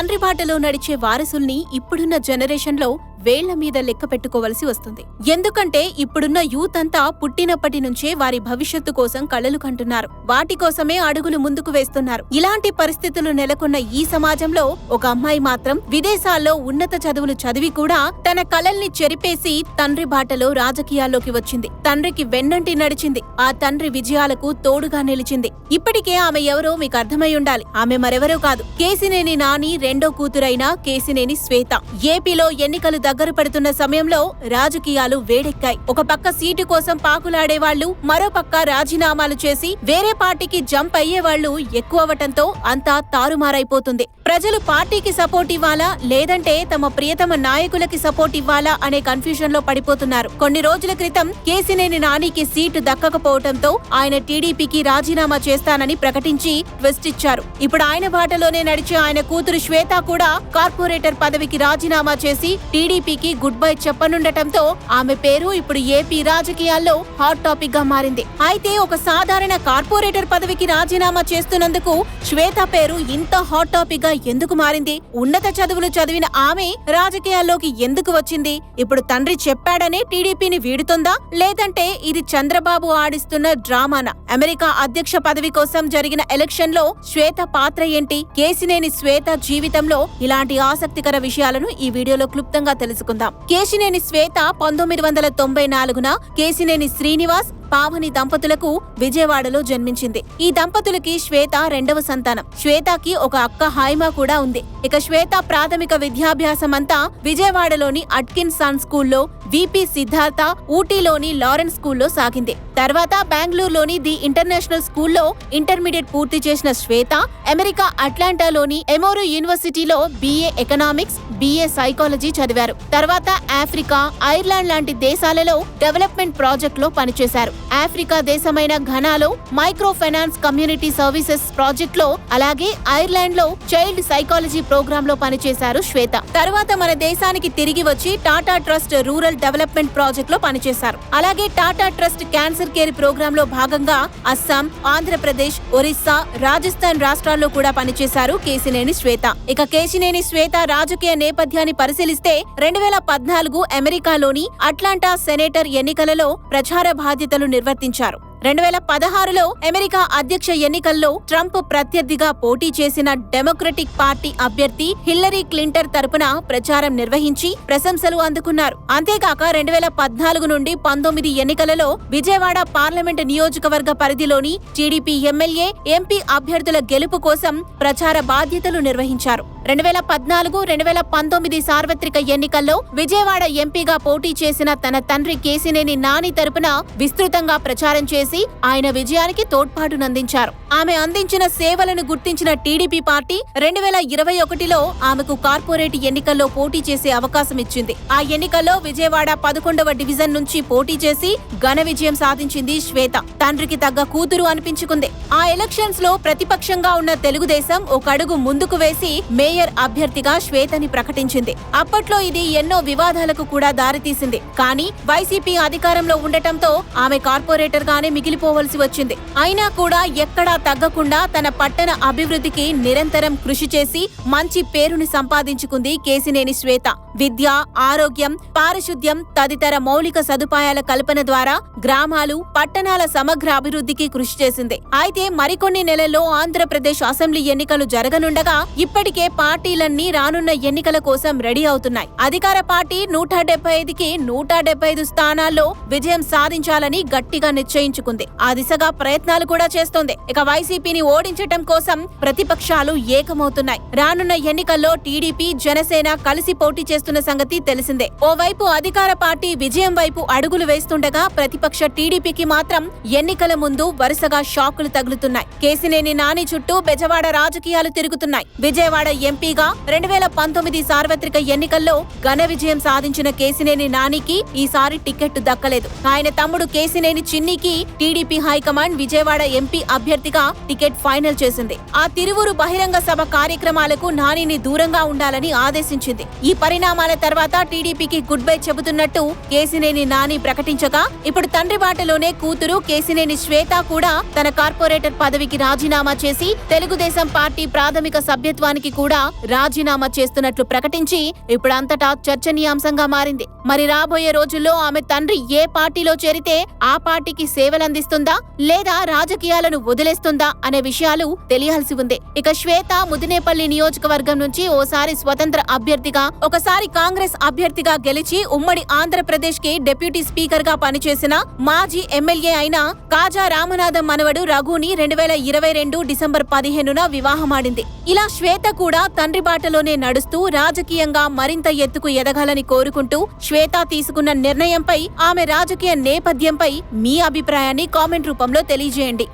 తండ్రి బాటలో నడిచే వారసుల్ని ఇప్పుడున్న జనరేషన్లో వేళ్ళ మీద లెక్క పెట్టుకోవలసి వస్తుంది. ఎందుకంటే ఇప్పుడున్న యూత్ అంతా పుట్టినప్పటి నుంచే వారి భవిష్యత్తు కోసం కళలు కంటున్నారు. వాటి కోసమే అడుగులు ముందుకు వేస్తున్నారు. ఇలాంటి పరిస్థితులు నెలకొన్న ఈ సమాజంలో ఒక అమ్మాయి మాత్రం విదేశాల్లో ఉన్నత చదువులు చదివి కూడా తన కలల్ని చెరిపేసి తండ్రి బాటలో రాజకీయాల్లోకి వచ్చింది. తండ్రికి వెన్నంటి నడిచింది. ఆ తండ్రి విజయాలకు తోడుగా నిలిచింది. ఇప్పటికే ఆమె ఎవరో మీకు అర్థమై ఉండాలి. ఆమె మరెవరో కాదు. కేసినేని నాని రెండో కూతురైన కేసినేని శ్వేత. ఏపీలో ఎన్నికలు దగ్గర పడుతున్న సమయంలో రాజకీయాలు వేడెక్కాయి. ఒక పక్క సీటు కోసం పాకులాడే వాళ్ళు మరో పక్క రాజీనామాలు చేసి వేరే పార్టీకి జంప్ అయ్యేవాళ్ళు ఎక్కువవటంతో అంతా తారుమారైపోతుంది. ప్రజలు పార్టీకి సపోర్ట్ ఇవ్వాలా లేదంటే తమ ప్రియతమ నాయకులకి సపోర్ట్ ఇవ్వాలా అనే కన్ఫ్యూజన్లో పడిపోతున్నారు. కొన్ని రోజుల క్రితం కేసినేని నానికి సీటు దక్కకపోవటంతో ఆయన టీడీపీకి రాజీనామా చేస్తానని ప్రకటించి ట్విస్ట్ ఇచ్చారు. ఇప్పుడు ఆయన బాటలోనే నడిచే ఆయన కూతురు శ్వేత కూడా కార్పొరేటర్ పదవికి రాజీనామా చేసి టీడీపీకి గుడ్ బై చెప్పనుండటంతో ఆమె పేరు ఇప్పుడు ఏపీ రాజకీయాల్లో హాట్ టాపిక్గా మారింది. అయితే ఒక సాధారణ కార్పొరేటర్ పదవికి రాజీనామా చేస్తున్నందుకు శ్వేత పేరు ఇంత హాట్ టాపిక్గా ఎందుకు మారింది? ఉన్నత చదువులు చదివిన ఆమె రాజకీయాల్లోకి ఎందుకు వచ్చింది? ఇప్పుడు తండ్రి చెప్పాడనే టీడీపీని వీడుతుందా? లేదంటే ఇది చంద్రబాబు ఆడిస్తున్న డ్రామానా? అమెరికా అధ్యక్ష పదవి కోసం జరిగిన ఎలక్షన్లో శ్వేత పాత్ర ఏంటి? కేసినేని శ్వేత జీవితంలో ఇలాంటి ఆసక్తికర విషయాలను ఈ వీడియోలో క్లుప్తంగా తెలుసు తెలుసుకుందాం. కేసినేని శ్వేత పంతొమ్మిది వందల తొంభై నాలుగున కేసినేని శ్రీనివాస్ పావని దంపతులకు విజయవాడలో జన్మించింది. ఈ దంపతులకి శ్వేత రెండవ సంతానం. శ్వేతకి ఒక అక్క హాయిమా కూడా ఉంది. ఇక శ్వేత ప్రాథమిక విద్యాభ్యాసం అంతా విజయవాడలోని అట్కిన్ సన్ స్కూల్లో విపి సిద్ధార్థ ఊటీలోని లారెన్స్ స్కూల్లో సాగింది. తర్వాత బెంగళూరులోని ది ఇంటర్నేషనల్ స్కూల్లో ఇంటర్మీడియట్ పూర్తి చేసిన శ్వేత అమెరికా అట్లాంటాలోని ఎమోరో యూనివర్సిటీలో బిఏ ఎకనామిక్స్ బిఏ సైకాలజీ చదివారు. తర్వాత ఆఫ్రికా ఐర్లాండ్ లాంటి దేశాలలో డెవలప్మెంట్ ప్రాజెక్ట్లో పనిచేశారు. ఆఫ్రికా దేశమైన ఘనాలో మైక్రో ఫైనాన్స్ కమ్యూనిటీ సర్వీసెస్ ప్రాజెక్ట్లో అలాగే ఐర్లాండ్లో చైల్డ్ సైకాలజీ ప్రోగ్రామ్లో పనిచేశారు శ్వేత. తర్వాత మన దేశానికి తిరిగి వచ్చి టాటా ట్రస్ట్ రూరల్ డెవలప్మెంట్ ప్రాజెక్ట్లో పనిచేశారు. అలాగే టాటా ట్రస్ట్ క్యాన్సర్ కేర్ ప్రోగ్రామ్లో భాగంగా అస్సాం ఆంధ్రప్రదేశ్ ఒరిస్సా రాజస్థాన్ రాష్ట్రాల్లో కూడా పనిచేశారు కేసినేని శ్వేత. ఇక కేసినేని శ్వేత రాజకీయ నేపథ్యాన్ని పరిశీలిస్తే రెండు వేల పద్నాలుగు అమెరికాలోని అట్లాంటా సెనేటర్ ఎన్నికలలో ప్రచార బాధ్యతలు నిర్వర్తించారు. రెండు వేల పదహారులో అమెరికా అధ్యక్ష ఎన్నికల్లో ట్రంప్ ప్రత్యర్థిగా పోటీ చేసిన డెమోక్రటిక్ పార్టీ అభ్యర్థి హిల్లరీ క్లింటర్ తరపున ప్రచారం నిర్వహించి ప్రశంసలు అందుకున్నారు. అంతేకాక రెండు వేల పద్నాలుగు నుండి పంతొమ్మిది ఎన్నికలలో విజయవాడ పార్లమెంట్ నియోజకవర్గ పరిధిలోని టీడీపీ ఎమ్మెల్యే ఎంపీ అభ్యర్థుల గెలుపు కోసం ప్రచార బాధ్యతలు నిర్వహించారు. రెండు వేల పద్నాలుగు రెండు వేల పంతొమ్మిది సార్వత్రిక ఎన్నికల్లో విజయవాడ ఎంపీగా పోటీ చేసిన తన తండ్రి కేసినేని నాని తరపున విస్తృతంగా ప్రచారం చేసి ఆయన విజయానికి తోడ్పాటునందించారు. ఆమె అందించిన సేవలను గుర్తించిన టీడీపీ పార్టీ రెండు వేల ఇరవై ఒకటిలో ఆమెకు కార్పొరేట్ ఎన్నికల్లో పోటీ చేసే అవకాశం ఇచ్చింది. ఆ ఎన్నికల్లో విజయవాడ పదకొండవ డివిజన్ నుంచి పోటీ చేసి ఘన విజయం సాధించింది శ్వేత. తండ్రికి తగ్గ కూతురు అనిపించుకుంది. ఆ ఎలక్షన్స్లో ప్రతిపక్షంగా ఉన్న తెలుగుదేశం ఒక అడుగు ముందుకు వేసి మేయర్ అభ్యర్థిగా శ్వేతని ప్రకటించింది. అప్పట్లో ఇది ఎన్నో వివాదాలకు కూడా దారితీసింది. కానీ వైసీపీ అధికారంలో ఉండటంతో ఆమె కార్పొరేటర్ గానే మిగిలిపోవలసి వచ్చింది. అయినా కూడా ఎక్కడా తగ్గకుండా తన పట్టణ అభివృద్ధికి నిరంతరం కృషి చేసి మంచి పేరుని సంపాదించుకుంది కేసినేని శ్వేత. విద్య ఆరోగ్యం పారిశుద్ధ్యం తదితర మౌలిక సదుపాయాల కల్పన ద్వారా గ్రామాలు పట్టణాల సమగ్ర అభివృద్ధికి కృషి చేసింది. అయితే మరికొన్ని నెలల్లో ఆంధ్రప్రదేశ్ అసెంబ్లీ ఎన్నికలు జరగనుండగా ఇప్పటికే పార్టీలన్నీ రానున్న ఎన్నికల కోసం రెడీ అవుతున్నాయి. అధికార పార్టీ నూట డెబ్బై ఐదుకి నూట డెబ్బై ఐదు స్థానాల్లో విజయం సాధించాలని గట్టిగా నిశ్చయించుకుంది. ఆ దిశగా ప్రయత్నాలు కూడా చేస్తోంది. ఇక వైసీపీని ఓడించటం కోసం ప్రతిపక్షాలు ఏకమవుతున్నాయి. రానున్న ఎన్నికల్లో టీడీపీ జనసేన కలిసి పోటీ చేస్తున్న సంగతి తెలిసిందే. ఓవైపు అధికార పార్టీ విజయం వైపు అడుగులు వేస్తుండగా ప్రతిపక్ష టీడీపీకి మాత్రం ఎన్నికల ముందు వరుసగా షాకులు తగులుతున్నాయి. కేసినేని నాని చుట్టూ బెజవాడ రాజకీయాలు తిరుగుతున్నాయి. విజయవాడ ఎంపీగా రెండు వేల పంతొమ్మిది సార్వత్రిక ఎన్నికల్లో ఘన విజయం సాధించిన కేసినేని నానికి ఈసారి టికెట్ దక్కలేదు. ఆయన తమ్ముడు Kesineni చిన్నికి TDP high command Vijayawada MP అభ్యర్థిగా టికెట్ ఫైనల్ చేసింది. ఆ తిరువురు బహిరంగ సభ కార్యక్రమాలకు నానిని దూరంగా ఉండాలని ఆదేశించింది. ఈ పరిణామాల తర్వాత టీడీపీకి గుడ్ బై చెబుతున్నట్టు కేసినేని నాని ప్రకటించగా ఇప్పుడు తండ్రి బాటలోనే కూతురు కేసినేని శ్వేత కూడా తన కార్పొరేటర్ పదవికి రాజీనామా చేసి తెలుగుదేశం పార్టీ ప్రాథమిక సభ్యత్వానికి కూడా కూడా రాజీనామా చేస్తున్నట్లు ప్రకటించి ఇప్పుడు అంతటా చర్చనీయాంశంగా మారింది. మరి రాబోయే రోజుల్లో ఆమె తండ్రి ఏ పార్టీలో చేరితే ఆ పార్టీకి సేవలందిస్తుందా లేదా రాజకీయాలను వదిలేస్తుందా అనే విషయాలు తెలియాల్సి ఉంది. ఇక శ్వేత ముదినేపల్లి నియోజకవర్గం నుంచి ఓసారి స్వతంత్ర అభ్యర్థిగా ఒకసారి కాంగ్రెస్ అభ్యర్థిగా గెలిచి ఉమ్మడి ఆంధ్రప్రదేశ్కి డిప్యూటీ స్పీకర్గా పనిచేసిన మాజీ ఎమ్మెల్యే అయిన కాజా రామనాథం మనవడు రఘుని రెండు వేల ఇరవై రెండు డిసెంబర్ పదిహేనున వివాహమాడింది. ఇలా శ్వేత కూడా తండ్రి బాటలోనే నడుస్తూ రాజకీయంగా మరింత ఎత్తుకు ఎదగాలని కోరుకుంటూ శ్వేత తీసుకున్న నిర్ణయంపై ఆమె రాజకీయ నేపథ్యంపై మీ అభిప్రాయాన్ని కామెంట్ రూపంలో తెలియజేయండి.